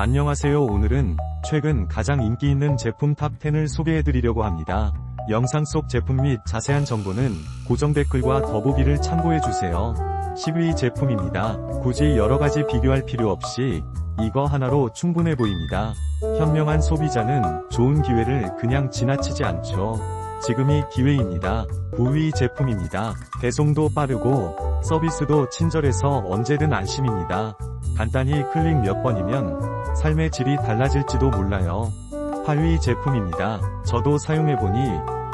안녕하세요 오늘은 최근 가장 인기 있는 제품 탑10을 소개해드리려고 합니다. 영상 속 제품 및 자세한 정보는 고정 댓글과 더보기를 참고해주세요. 10위 제품입니다. 굳이 여러가지 비교할 필요 없이 이거 하나로 충분해 보입니다. 현명한 소비자는 좋은 기회를 그냥 지나치지 않죠. 지금이 기회입니다. 9위 제품입니다. 배송도 빠르고 서비스도 친절해서 언제든 안심입니다. 간단히 클릭 몇 번이면 삶의 질이 달라질지도 몰라요. 8위 제품입니다. 저도 사용해보니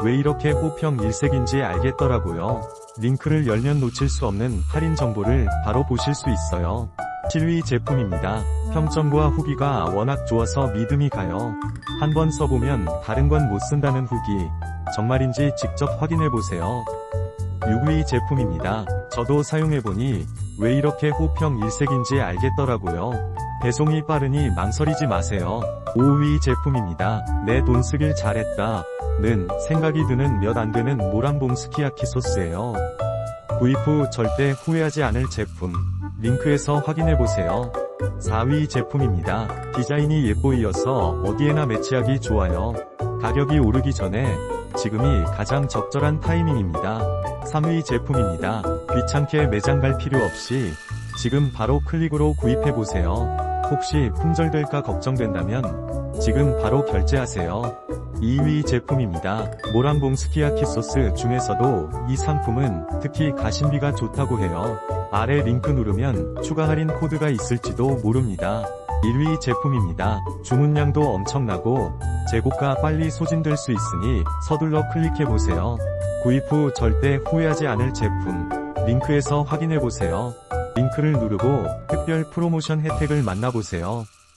왜 이렇게 호평 일색인지 알겠더라고요. 링크를 열면 놓칠 수 없는 할인 정보를 바로 보실 수 있어요. 7위 제품입니다. 평점과 후기가 워낙 좋아서 믿음이 가요. 한번 써보면 다른 건 못 쓴다는 후기. 정말인지 직접 확인해보세요. 6위 제품입니다. 저도 사용해보니 왜 이렇게 호평 일색인지 알겠더라고요. 배송이 빠르니 망설이지 마세요. 5위 제품입니다. 내 돈 쓰길 잘했다. 는 생각이 드는 몇 안되는 모란봉 스키야키 소스예요. 구입 후 절대 후회하지 않을 제품. 링크에서 확인해보세요. 4위 제품입니다. 디자인이 예뻐이어서 어디에나 매치하기 좋아요. 가격이 오르기 전에 지금이 가장 적절한 타이밍입니다. 3위 제품입니다. 귀찮게 매장 갈 필요 없이 지금 바로 클릭으로 구입해보세요. 혹시 품절될까 걱정된다면 지금 바로 결제하세요. 2위 제품입니다. 모란봉 스키야키 소스 중에서도 이 상품은 특히 가심비가 좋다고 해요. 아래 링크 누르면 추가 할인 코드가 있을지도 모릅니다. 1위 제품입니다. 주문량도 엄청나고 재고가 빨리 소진될 수 있으니 서둘러 클릭해보세요. 구입 후 절대 후회하지 않을 제품. 링크에서 확인해보세요. 링크를 누르고 특별 프로모션 혜택을 만나보세요.